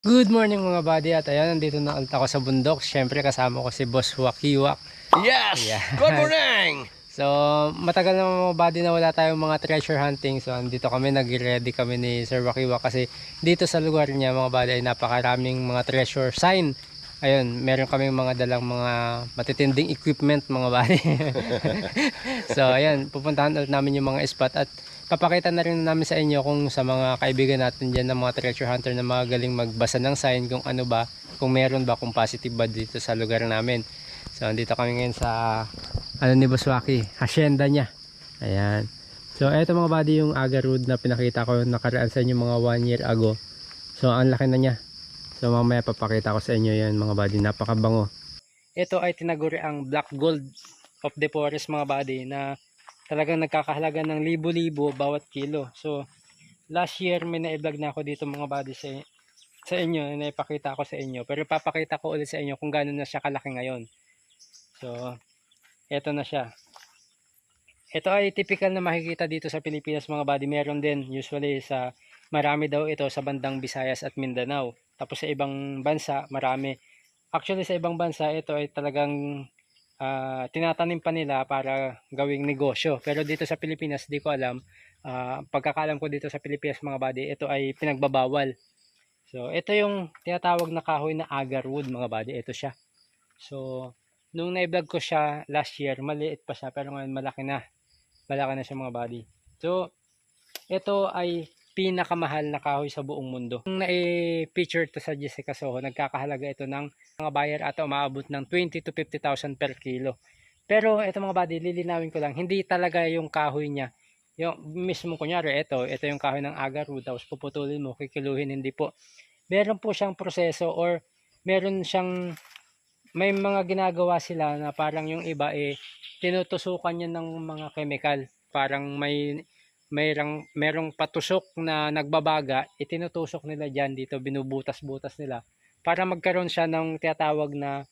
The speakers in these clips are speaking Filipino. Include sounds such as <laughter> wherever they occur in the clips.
Good morning mga buddy at ayan, nandito na ulit ako sa bundok. Siyempre kasama ko si Boss Wakiwak. Yes! Yeah. Good morning! <laughs> So, matagal na mga buddy na wala tayong mga treasure hunting. So, andito kami, nag-ready kami ni Sir Wakiwak kasi dito sa lugar niya mga buddy ay napakaraming mga treasure sign. Ayun, meron kaming mga dalang mga matitinding equipment mga buddy. <laughs> so, ayan, pupuntahan ulit namin yung mga spot at papakita na rin namin sa inyo kung sa mga kaibigan natin dyan ng mga treasure hunter na mga galing magbasa ng sign kung ano ba, kung meron ba, kung positive ba dito sa lugar namin. So, andito kami ngayon sa ano ni Boswaki, hacienda niya. Ayan. So, eto mga buddy yung agar na pinakita ko nakaraan sa inyo mga one year ago. So, ang laki na niya. So, mamaya papakita ko sa inyo yan mga buddy. Napakabango. Ito ay tinaguri ang black gold of the forest mga buddy na talagang nagkakahalaga ng libo-libo bawat kilo. So, last year may na-vlog na ako dito mga buddy sa, sa inyo, na ipakita ko sa inyo. Pero papakita ko ulit sa inyo kung gaano na siya kalaki ngayon. So, eto na siya. Ito ay typical na makikita dito sa Pilipinas mga buddy. Meron din usually sa marami daw ito sa bandang Visayas at Mindanao. Tapos sa ibang bansa, marami. Actually sa ibang bansa, ito ay talagang ah, tinatanim pa nila para gawing negosyo. Pero dito sa Pilipinas, di ko alam. Ah, pagkakalam ko dito sa Pilipinas mga buddy, ito ay pinagbabawal. So, ito yung tinatawag na kahoy na agarwood mga buddy. Ito siya. So, nung na-vlog ko siya last year, maliit pa siya. Pero ngayon malaki na. Malaki na siya mga buddy. So, ito ay pinakamahal na kahoy sa buong mundo. Nung na-feature to sa Jessica Soho, nagkakahalaga ito ng mga buyer at umaabot ng 20 to 50,000 per kilo. Pero ito mga buddy, lilinawin ko lang, hindi talaga yung kahoy niya. Yung mismo kunyari, ito, ito yung kahoy ng agarwood, tapos puputulin mo, kikiluhin, hindi po. Meron po siyang proseso or meron siyang, may mga ginagawa sila na parang yung iba eh, tinutusukan niya ng mga chemical. Parang may mayroong merong patusok na nagbabaga, itinutusok nila diyan dito, binubutas-butas nila para magkaroon siya ng tinatawag na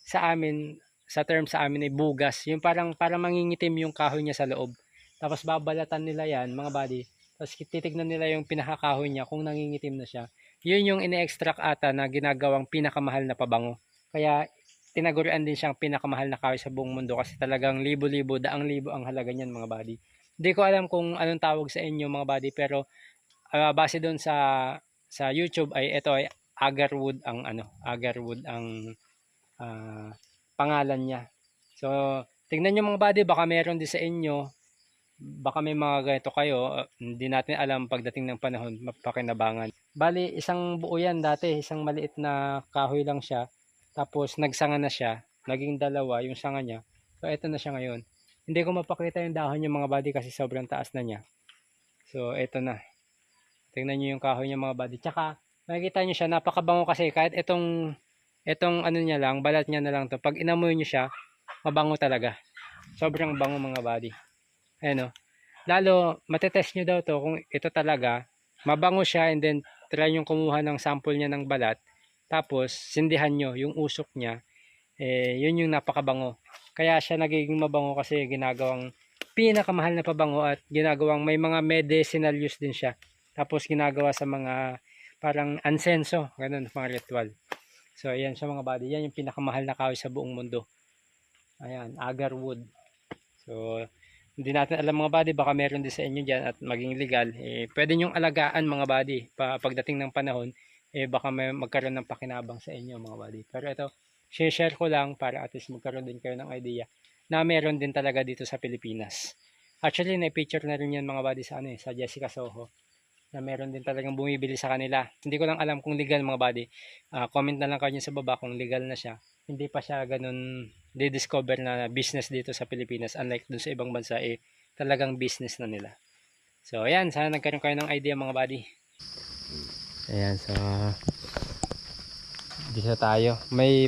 sa amin, sa term sa amin ay bugas. Yung parang para mangingitim yung kahoy niya sa loob. Tapos babalatan nila yan, mga buddy. Tapos titignan nila yung pinakakahoy niya kung nangingitim na siya. Yun yung ine-extract ata na ginagawang pinakamahal na pabango. Kaya tinagurian din siyang pinakamahal na kahoy sa buong mundo kasi talagang libo-libo, daang libo ang halaga niyan mga buddy. Hindi ko alam kung anong tawag sa inyo mga buddy pero ah, base doon sa sa YouTube ay ito ay agarwood ang ano, agarwood ang ah, pangalan niya. So, tingnan niyo mga buddy, baka meron din sa inyo. Baka may mga ganito kayo, hindi natin alam pagdating ng panahon, mapakinabangan. Bali, isang buo yan dati, isang maliit na kahoy lang siya. Tapos nagsanga na siya, naging dalawa yung sanga niya. So, ito na siya ngayon. Hindi ko mapakita yung dahon yung mga buddy kasi sobrang taas na niya. So, ito na. Tingnan niyo yung kahoy niya mga buddy. Tsaka, makikita niyo siya, napakabango kasi kahit itong, itong ano niya lang, balat niya na lang to. Pag inamoy niyo siya, mabango talaga. Sobrang bango mga buddy. Ayan o. Lalo, matetest niyo daw to kung ito talaga, mabango siya and then try yung kumuha ng sample niya ng balat. Tapos, sindihan nyo yung usok niya. Eh, yun yung napakabango. Kaya siya nagiging mabango kasi ginagawang pinakamahal na pabango at ginagawang may mga medicinal use din siya. Tapos ginagawa sa mga parang ansenso, ganun, mga ritual. So, ayan siya mga buddy. Yan yung pinakamahal na kahoy sa buong mundo. Ayan, agarwood. So, hindi natin alam mga buddy, baka meron din sa inyo dyan at maging legal. Eh, pwede nyong alagaan mga buddy pa, pagdating ng panahon, eh baka may magkaroon ng pakinabang sa inyo mga buddy. Pero ito, share ko lang para at least magkaroon din kayo ng idea na meron din talaga dito sa Pilipinas. Actually, na-picture na rin yan mga buddy sa, ano, eh, sa Jessica Soho na meron din talagang bumibili sa kanila. Hindi ko lang alam kung legal mga buddy. Ah, comment na lang kayo sa baba kung legal na siya. Hindi pa siya ganun di-discover na business dito sa Pilipinas. Unlike dun sa ibang bansa, eh, talagang business na nila. So, ayan. Sana nagkaroon kayo ng idea mga buddy. Ayan, so dito tayo. May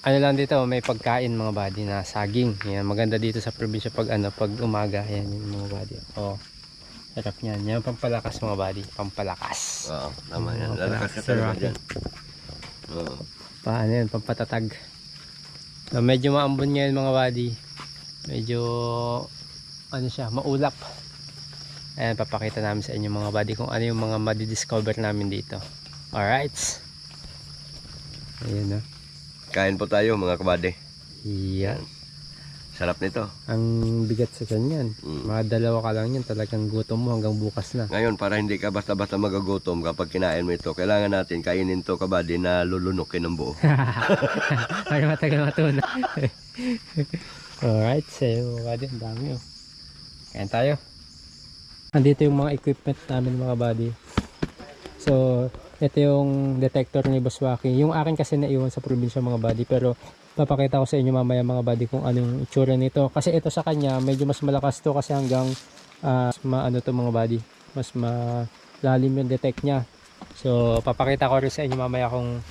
ano lang dito, may pagkain mga buddy na saging. Yan, maganda dito sa probinsya pag ano, pag umaga. Yan yung mga buddy. Oh. Sarap niyan. Yan pampalakas mga buddy, pampalakas. Oo, tama yan. Lalakas ka talaga dyan. Oo. Paano yan, pampatatag. So, medyo maambon ngayon mga buddy. Medyo ano siya, maulap. Ayan, papakita namin sa inyo mga buddy kung ano yung mga madidiscover namin dito. Alright. Ayan na. Kain po tayo mga kabady. Yan. Sarap nito. Ang bigat sa kanyan. Mm. Mga dalawa ka lang yan. Talagang gutom mo hanggang bukas na. Ngayon, para hindi ka basta-basta magagutom kapag kinain mo ito, kailangan natin kainin to kabady na lulunukin ng buo. <laughs> Para matagal matunan. <laughs> Alright, mga buddy, ang dami oh. Kain tayo. Andito yung mga equipment namin mga buddy. So, ito yung detector ni Boswaki. Yung akin kasi naiwan sa probinsya mga buddy. Pero, papakita ko sa inyo mamaya mga buddy kung anong itsura nito. Kasi ito sa kanya, medyo mas malakas to kasi hanggang mas maano to mga buddy. Mas malalim yung detect niya. So, papakita ko rin sa inyo mamaya kung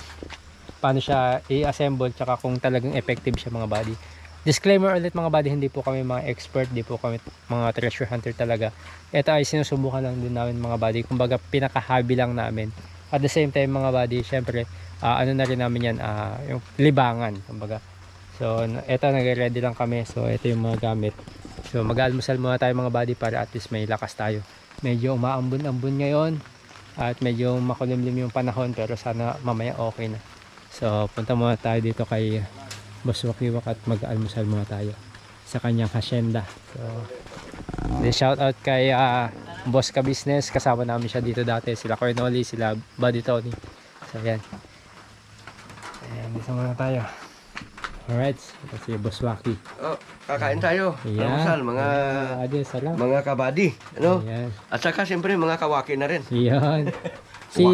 paano siya i-assemble tsaka kung talagang effective siya mga body. Disclaimer ulit mga body, hindi po kami mga expert, di po kami mga treasure hunter talaga. Ito ay sinusubukan lang din namin mga body, kumbaga pinaka-hobby lang namin. At the same time mga body, syempre, ah, ano na rin namin yan, ah, yung libangan, kumbaga. So, ito nagre-ready lang kami. So, ito yung mga gamit. So, mag-almusal muna tayo mga body para at least may lakas tayo. Medyo umaambon-ambon ngayon at medyo makulimlim yung panahon pero sana mamaya okay na. So, punta muna tayo dito kay Boss Wakiwak at mag-almusal muna tayo sa kanyang hacienda. So, then shout out kay ah, Boss Ka Business. Kasama namin siya dito dati. Sila Cornoli, sila Buddy Tony. So, yan. Ayan, dito muna tayo. Alright, ito si Boss Waki. Oh, kakain tayo. Ayan. Almusal, mga Adi, salam. mga kabady. Ano? Ayan. At saka siyempre mga kawaki na rin. Yan. <laughs> Si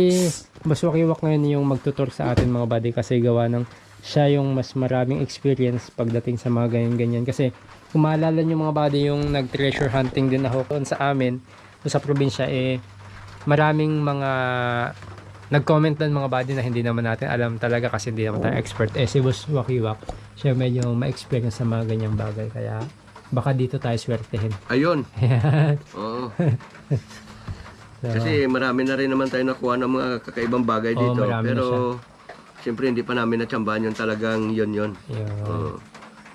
Boss Wakiwak ngayon yung magtutur sa atin mga buddy kasi gawa ng siya yung mas maraming experience pagdating sa mga ganyan-ganyan. Kasi kung maalala nyo mga buddy yung nag-treasure hunting din ako doon sa amin, doon sa probinsya eh maraming mga nag-comment doon mga buddy na hindi naman natin alam talaga kasi hindi naman tayo expert. Eh si Boss Wakiwak, siya medyo ma-experience sa mga ganyang bagay kaya baka dito tayo swertehin. Ayun. <laughs> Oo. <laughs> So, Kasi marami na rin naman tayo nakuha ng mga kakaibang bagay dito. na pero siya. Siyempre hindi pa namin natsambahan yung talagang yun yun. yun. Oo.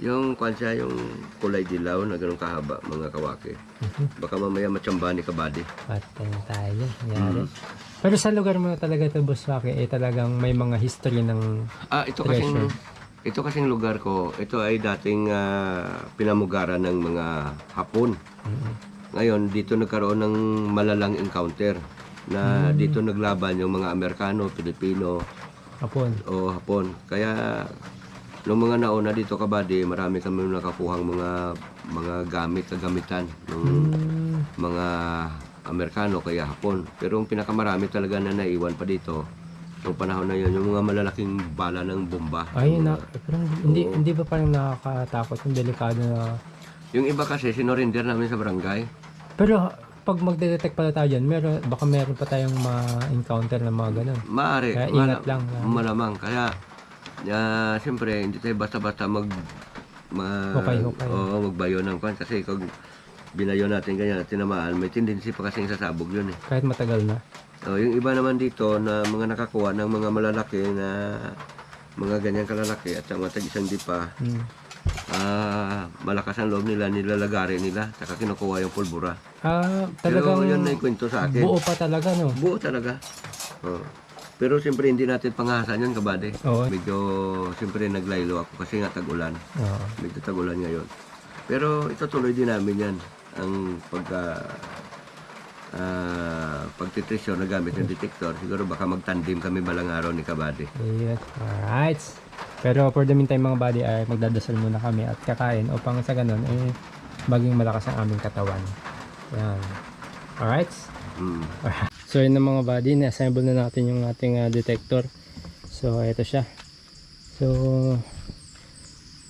Yung kwan siya, yung kulay dilaw na ganun kahaba, mga kawaki. Mhm. Baka mamaya matsambahan ni kabady. Patay tayo. Nangyari. Pero sa lugar mo talaga ito, Boss Waki, eh talagang may mga history ng... Ah, ito kasing Treasure. ito kasing lugar ko. Ito ay dating ah, pinamugaran ng mga Hapon. Ngayon dito nagkaroon ng malalang encounter na dito naglaban yung mga Amerikano, Pilipino Hapon. o Hapon. Kaya nung mga nauna dito kabady, marami kami nakakuhang mga mga gamit, kagamitan ng Hmm. mga Amerikano kaya Hapon. Pero ang pinakamarami talaga na naiwan pa dito noong panahon na yun, yung mga malalaking bala ng bomba. Ay, na, parang hindi, hindi ba parang nakakatakot yung delikado na... Yung iba kasi, sinurinder namin sa barangay. Pero pag magde-detect pala tayo dyan, meron, baka meron pa tayong ma-encounter na mga ganun. Maaari. Kaya ingat lang. Malamang. Kaya, uh, siyempre, hindi tayo basta-basta mag... mag Hukay-hukay. Oo, magbayo ng kwan. Kasi kung binayo natin ganyan, tinamaan, may tendency pa kasing sasabog yun eh. Kahit matagal na. So, yung iba naman dito na mga nakakuha ng mga malalaki na mga ganyan kalalaki at mga tag-isang dipa, Hmm. Ah malakas ang loob nila, nilalagari nila, saka kinukuha yung pulbura. Ah, Pero talagang yun na yung kwento sa akin. buo pa talaga, no? Buo talaga. Oo. Pero siyempre hindi natin pangahasan yun, kabady. Oo. Medyo siyempre naglaylo ako kasi nga tag-ulan. Oo. Medyo tag-ulan ngayon. Pero itutuloy din namin yan. Ang pagka ah pagtitresyo na gamit ng detector, siguro baka magtandim kami balang araw ni kabady. Yes. Alright. Pero for the meantime mga buddy ay magdadasal muna kami at kakain upang sa ganun eh maging malakas ang aming katawan. Yan. Alright. Mm. <laughs> So yun na mga buddy, na-assemble na natin yung ating ah, detector. So ito siya. So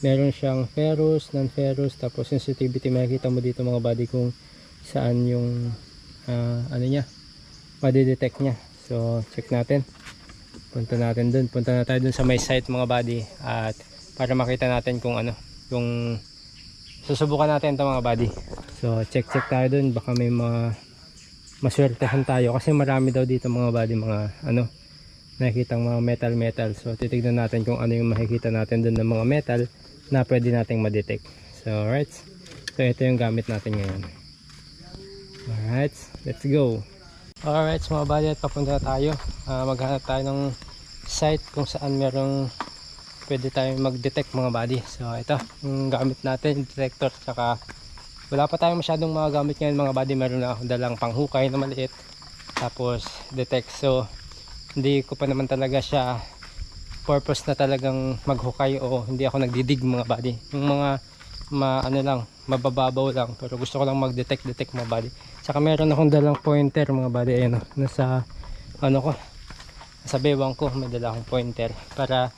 meron siyang ferrous, non-ferrous, tapos sensitivity makikita mo dito mga buddy kung saan yung ah, ano niya, madidetect niya. So check natin. Punta natin dun. Punta na tayo dun sa may site mga buddy at para makita natin kung ano, yung susubukan natin to mga buddy. So check check tayo dun baka may mga maswertehan tayo kasi marami daw dito mga buddy mga ano nakikitang mga metal metal so titignan natin kung ano yung makikita natin dun ng mga metal na pwede nating ma-detect so alright so ito yung gamit natin ngayon alright let's go alright mga buddy at papunta tayo Ah, maghanap tayo ng site kung saan merong pwede tayong mag-detect mga body. So ito, yung gamit natin, detector, tsaka wala pa tayong masyadong mga gamit ngayon mga body. Meron na akong dalang panghukay na maliit, tapos detect. So hindi ko pa naman talaga siya purpose na talagang maghukay o hindi ako nagdidig mga body. Yung mga ma ano lang, mabababaw lang pero gusto ko lang mag-detect detect mga body. Tsaka meron akong dalang pointer mga body ayun oh, nasa ano ko sa bewang ko may dala akong pointer para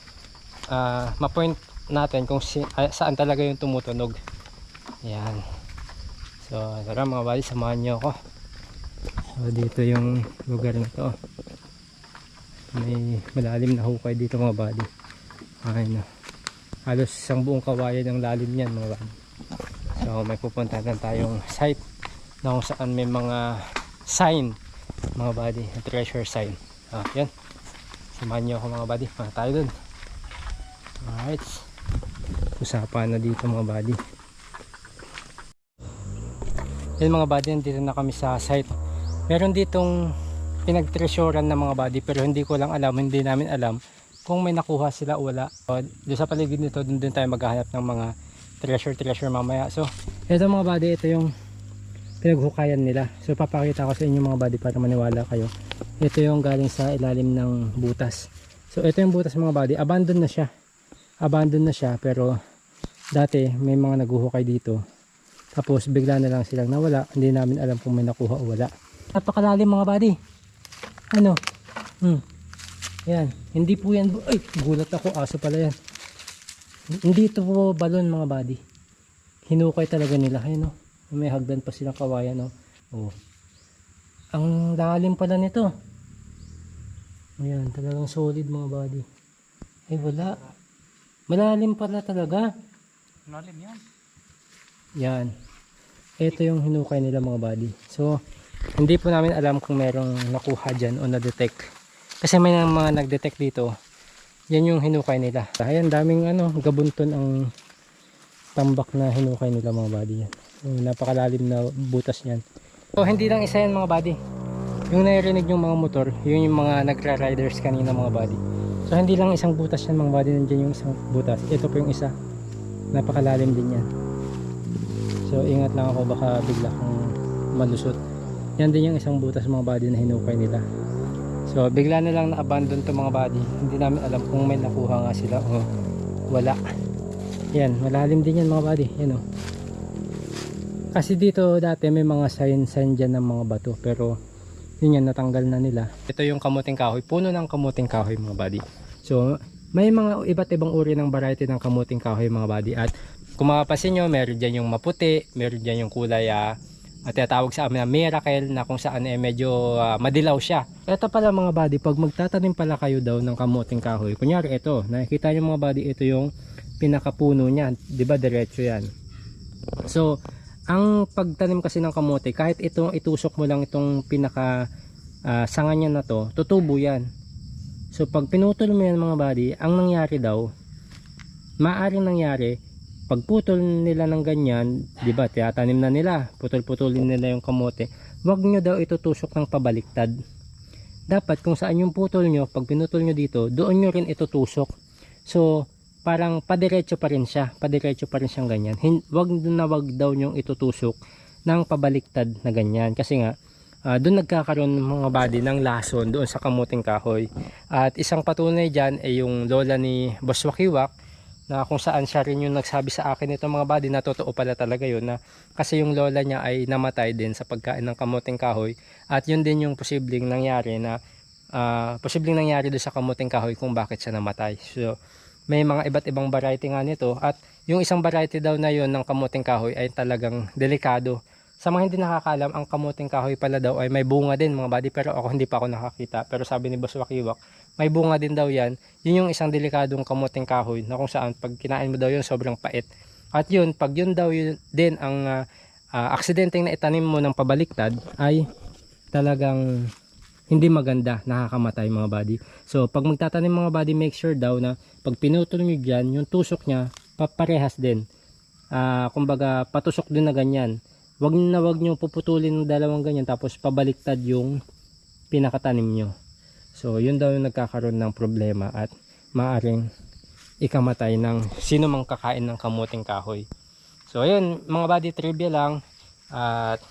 ah, ma-point natin kung si, ah, saan talaga yung tumutunog. Yan. So, tara mga body, samahan niyo ako. So, dito yung lugar na to. May malalim na hukay dito mga body. Ayun na. Halos isang buong kawayan ang lalim niyan mga body. So, may pupuntahan tayong site na kung saan may mga sign mga body, treasure sign. Ah, yan. Samahan niyo ako mga buddy. Mga tayo dun. Alright. Usapan na dito mga buddy. Yan mga buddy, nandito na kami sa site. Meron ditong pinagtreasurean ng mga buddy pero hindi ko lang alam, hindi namin alam kung may nakuha sila o wala. So, doon sa paligid nito, doon din tayo maghahanap ng mga treasure treasure mamaya. So, ito mga buddy, ito yung pinaghukayan nila. So, papakita ko sa inyo mga buddy para maniwala kayo. Ito yung galing sa ilalim ng butas. So ito yung butas mga buddy. Abandon na siya. Abandon na siya pero dati may mga naguhukay dito. Tapos bigla na lang silang nawala. Hindi namin alam kung may nakuha o wala. Napakalalim mga buddy. Ano? Hmm. Yan. Hindi po yan. Ay, gulat ako. Aso pala yan. Hindi ito po balon mga buddy. Hinukay talaga nila. Ayun oh. May hagdan pa silang kawayan oh. Oh. Ang lalim pala nito. Ayan, talagang solid mga body. Ay wala. Malalim pala talaga. Lalim yan. Yan. Ito yung hinukay nila mga body. So, hindi po namin alam kung merong nakuha dyan o na-detect. Kasi may mga nag-detect dito. Yan yung hinukay nila. Ayan, daming ano, gabunton ang tambak na hinukay nila mga body. Yung napakalalim na butas niyan. So, hindi lang isa yan mga body. Yung naririnig yung mga motor, yun yung mga nagra-riders kanina mga body. So, hindi lang isang butas yan mga body. Nandiyan yung isang butas. Ito po yung isa. Napakalalim din yan. So, ingat lang ako baka bigla kong malusot. Yan din yung isang butas mga body na hinukay nila. So, bigla na lang na-abandon to mga body. Hindi namin alam kung may nakuha nga sila o wala. Yan, malalim din yan mga body. Yan o. Kasi dito dati may mga sign-sign dyan ng mga bato. Pero yun yan, natanggal na nila. Ito yung kamuting kahoy. Puno ng kamuting kahoy mga body. So, may mga iba't ibang uri ng variety ng kamuting kahoy mga body. At kung mapapansin nyo, meron dyan yung maputi, meron dyan yung kulay ah, at tinatawag sa amin na miracle na kung saan eh medyo ah, madilaw siya. Ito pala mga body, pag magtatanim pala kayo daw ng kamuting kahoy, kunyari ito, nakikita nyo mga body, ito yung pinakapuno niya, di ba diretso yan. So, ang pagtanim kasi ng kamote, kahit itong itusok mo lang itong pinaka ah, sanga niya na to, tutubo yan. So, pag pinutol mo yan mga body, ang nangyari daw, maaaring nangyari, pagputol nila ng ganyan, 'di ba? Tiyatanim na nila, putol-putulin nila yung kamote. Huwag nyo daw itutusok ng pabaliktad. Dapat kung saan yung putol nyo, pag pinutol nyo dito, doon nyo rin itutusok. So, parang padiretso pa rin siya, padiretso pa rin siyang ganyan. Hin wag na wag daw nyong itutusok ng pabaliktad na ganyan kasi nga ah, doon nagkakaroon ng mga body ng lason doon sa kamuting kahoy. At isang patunay diyan ay yung lola ni Boss Wakiwak na kung saan siya rin yung nagsabi sa akin ito mga buddy na totoo pala talaga yun na kasi yung lola niya ay namatay din sa pagkain ng kamuting kahoy at yun din yung posibleng nangyari na ah, posibleng nangyari doon sa kamuting kahoy kung bakit siya namatay. So may mga iba't ibang variety nga nito at yung isang variety daw na yun ng kamuting kahoy ay talagang delikado. Sa mga hindi nakakaalam ang kamuting kahoy pala daw ay may bunga din mga buddy pero ako hindi pa ako nakakita. Pero sabi ni Boss Wakiwak may bunga din daw yan. Yun yung isang delikadong kamuting kahoy na kung saan pag kinain mo daw yun sobrang pait. At yun pag yun daw yun din ang ah, ah, aksidenteng na itanim mo ng pabaliktad ay talagang hindi maganda nakakamatay mga body. So pag magtatanim mga body make sure daw na pag pinutol nyo dyan yung tusok nya paparehas din. Ah, kumbaga patusok din na ganyan. Wag na wag nyo puputulin ng dalawang ganyan tapos pabaliktad yung pinakatanim nyo So yun daw yung nagkakaroon ng problema at maaring ikamatay ng sino mang kakain ng kamuting kahoy. So ayun, mga body trivia lang at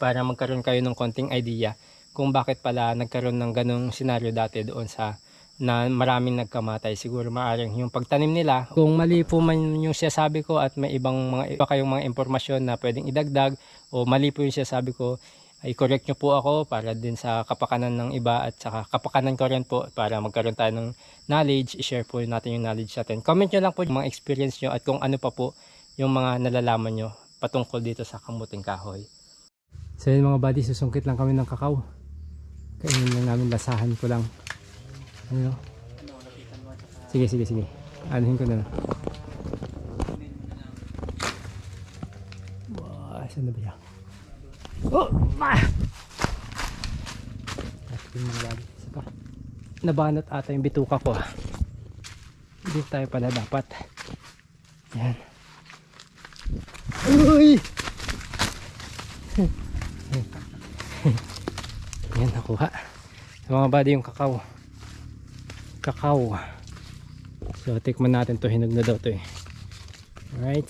para magkaroon kayo ng konting idea kung bakit pala nagkaroon ng ganong senaryo dati doon sa na maraming nagkamatay. Siguro maaring yung pagtanim nila. Kung mali po man yung sinasabi ko at may ibang mga iba kayong mga impormasyon na pwedeng idagdag o mali po yung sinasabi ko, ay correct nyo po ako para din sa kapakanan ng iba at saka kapakanan ko rin po para magkaroon tayo ng knowledge, i-share po natin yung knowledge natin. Comment nyo lang po yung mga experience nyo at kung ano pa po yung mga nalalaman nyo patungkol dito sa kamuting kahoy. So yun mga buddy, susungkit lang kami ng kakao. Kainin lang namin, lasahan ko lang. Ano? Sige, sige, sige. Anuhin ko na lang. Wow, saan na ba yan? Oh! Ma! At yung mga buddy. Isa pa. Nabanat ata yung bituka ko. ah. Hindi tayo pala dapat. Yan. Uy! <laughs> Yan, nakuha. Mga buddy, yung kakao. Kakao. So, tikman natin to Hinog na daw to eh. Alright.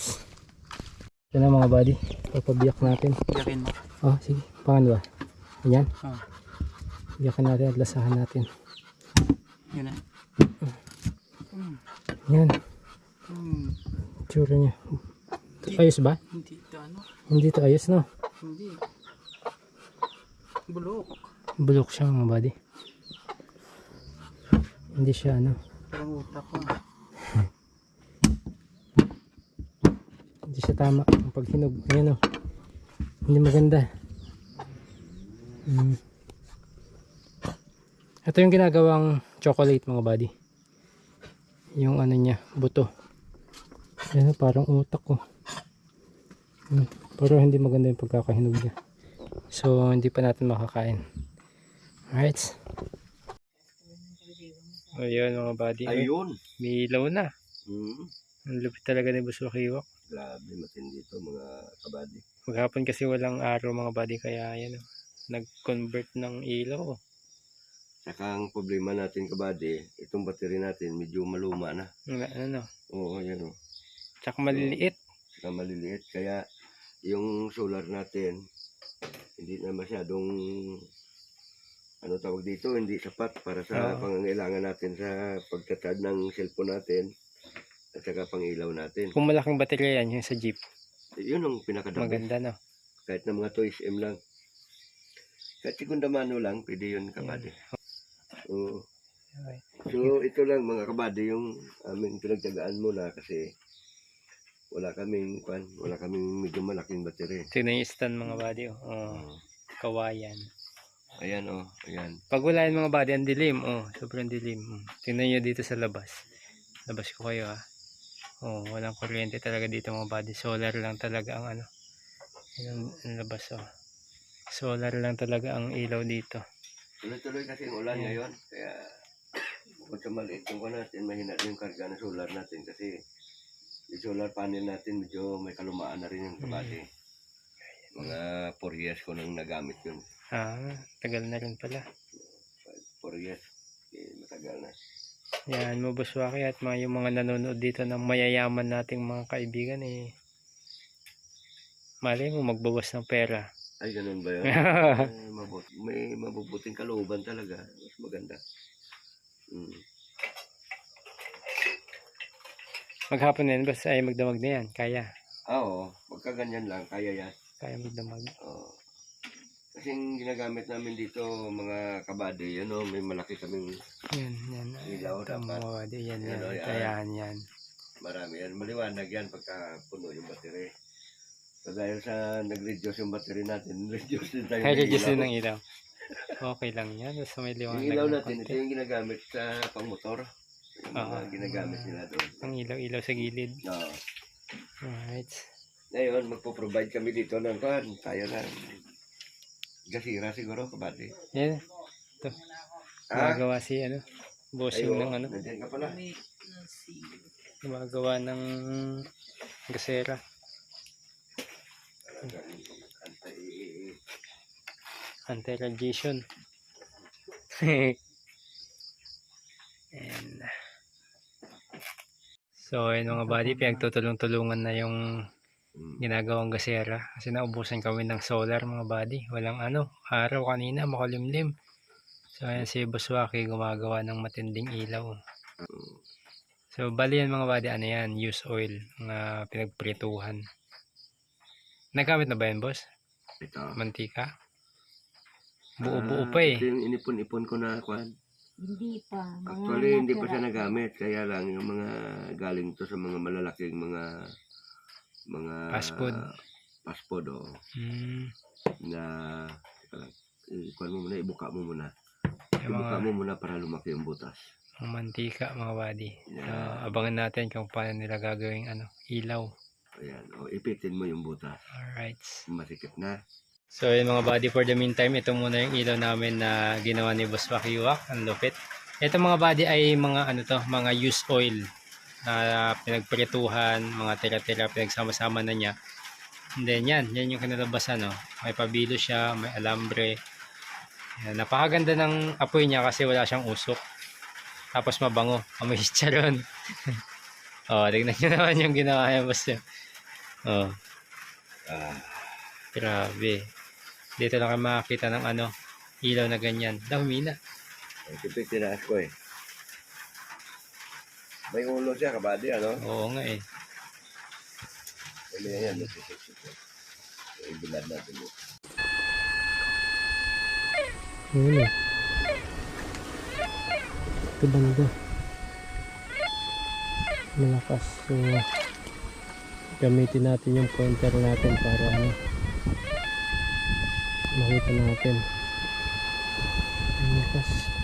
Ito na mga buddy. Papabiyak natin. Yakin mo. Oh, sige. Paano ba? Ayan. Ah. Biyakan natin at lasahan natin. Yun na. Yan. Hmm. Tsura niya. Ayos ba? Hindi ito ano. Hindi to ayos, no? Hindi. Bulok. Bulok siya mga buddy. Hindi siya ano. Parang utak ko. Hindi siya tama ang paghinog. Ayan o. Hindi maganda. Mm. Ito yung ginagawang chocolate mga buddy. Yung ano niya, buto. Ayan, parang utak ko. Mm. Pero hindi maganda yung pagkakahinog niya. So, hindi pa natin makakain. Alright. Ayun mga buddy. Ayun. May ilaw na. Hmm. Ang lupit talaga ni Boss Wakiwak. Grabe matindi ito mga kabady. Maghapon kasi walang araw mga buddy kaya yan oh, nag-convert ng ilaw. oh. Saka ang problema natin kabady, itong battery natin medyo maluma na. Ano, ano, Oo, yan o. tsaka maliliit. Saka maliliit. Kaya yung solar natin, hindi na masyadong ano tawag dito, hindi sapat para sa Oo. pangangailangan natin sa pagtatad ng cellphone natin at saka pangilaw natin. Kung malaking baterya yan, yung sa jeep, Yun ang pinakadami. maganda no. Kahit na mga toys M lang. Kahit segunda mano lang, pwede yun kabady. <laughs> Oo. Okay. So ito lang mga kabady yung aming pinagtagaan muna kasi wala kaming kwan, wala kaming medyo malaking battery. Na yung stand mga buddy. Oh. Oh, kawayan. Ayan oh, ayan. Pag wala yung mga buddy, ang dilim. Oh, sobrang dilim. Mm. Tingnan nyo dito sa labas. Labas ko kayo ha. Oh, walang kuryente talaga dito mga buddy. Solar lang talaga ang ano. Yung, labas oh. Solar lang talaga ang ilaw dito. Tuloy-tuloy kasi ang ulan Ayan. ngayon. Kaya bukod sa maliit yung kwan natin, mahina yung karga ng solar natin kasi yung solar panel natin medyo may kalumaan na rin yung kabady. Mga 4 years ko nang nagamit yun. Ah, tagal na rin pala. 4 years. Eh, matagal na. Yan, mabuswaki at mga yung mga nanonood dito ng mayayaman nating mga kaibigan eh. Mali mo magbawas ng pera. Ay, ganun ba yun? <laughs> Ay, mabut may mabubuting kalooban talaga. Mas maganda. Mm. Maghapon na yan, basta ay magdamag na yan. Kaya. Ah, oo. Pagka ganyan lang, kaya yan. Kaya magdamag. Oo. Kasi yung ginagamit namin dito, mga kabady, ano, may malaki kaming Yan, yan. Ilaw Ito, dapat. yan, yan. Ano, yan. Ayan, yan. marami yan. Maliwanag yan pagka puno yung battery. So dahil sa nag-reduce yung battery natin, <laughs> reduce din tayo. Reduce ilaw. din ng ilaw. Okay lang yan. Basta may liwanag Yung ilaw natin, ito yung ginagamit sa pangmotor. Yung mga Ah. ginagamit nila doon. Ang ilaw-ilaw sa gilid. No. Alright. Ngayon, magpo-provide kami dito ng kan. Tayo na. Gasira siguro, kabate. Yan. Ito. Ah? Magawa si, ano, bossing Ayo, ng, ano. Nandiyan ka pala. Gumagawa ng gasera. Anti-radiation. <laughs> And, so, ayun mga buddy, pinagtutulong-tulungan na yung ginagawang gasera. Kasi naubusan kami ng solar mga buddy. Walang ano, araw kanina, makulimlim. So, ayan si Buswaki gumagawa ng matinding ilaw. So, bali yan mga buddy, ano yan, use oil, mga pinagprituhan. Nagamit na ba yan, boss? Ito. Mantika? Buo-buo Ah, pa eh. Ito yung inipon-ipon ko na kwan. Hindi pa. Mga Actually, hindi pa siya nagamit. Kaya lang, yung mga galing to sa mga malalaking mga mga Fast food. fast food, oh, Hmm, na teka lang, ikuan mo muna, ibuka mo muna. yung Ibuka mga, mo muna para lumaki yung butas. mga mantika mga buddy. So, Yeah. abangan natin kung paano nila gagawing ano, ilaw. Ayan, o ipitin mo yung butas. Alright. Masikip na. So yun mga buddy, for the meantime, ito muna yung ilaw namin na ginawa ni Boss Wakiwak. Ang lupit. Ito mga buddy ay mga ano to, mga used oil na pinagprituhan, mga tira-tira, pinagsama-sama na niya. And then yan, yan yung kinalabasan. No? May pabilo siya, may alambre. Yan, napakaganda ng apoy niya kasi wala siyang usok. Tapos mabango, amoy <laughs> chicharon. oh, tignan nyo naman yung ginawa niya, boss. Oh. Ah, Grabe. Dito lang kayo makakita ng ano, ilaw na ganyan. Dami na. ito tinaas ko eh. May ulo siya, kabady, ano? Oo nga eh. Hindi yan, nasisip ko. Ibilad natin yun. Ano? Ito banda. Malakas. So, gamitin natin yung pointer natin para ano, makita natin. Malakas.